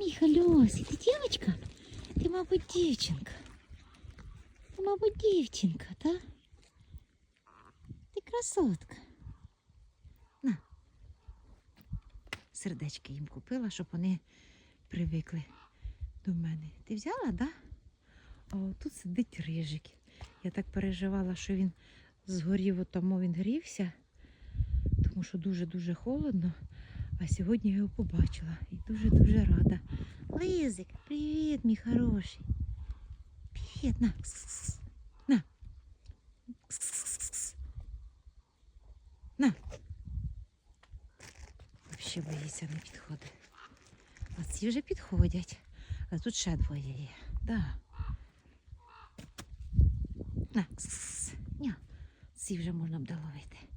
Льосі, ти дівчинка? Ти, мабуть, дівчинка. Ти, мабуть, дівчинка, так? Ти красотка. На. Сердечки їм купила, щоб вони привикли до мене. Ти взяла, да? А тут сидить рижик. Я так переживала, що він згорів, тому він грівся, тому що дуже-дуже холодно. А сьогодні я його побачила і дуже-дуже рада. Лизик, привіт, мій хороший. Привіт, на. На. На. Вообще боїться, не підходить. А ці вже підходять. А тут ще двоє є. Да. На. Кс-кс-кс. Ці вже можна буде ловити.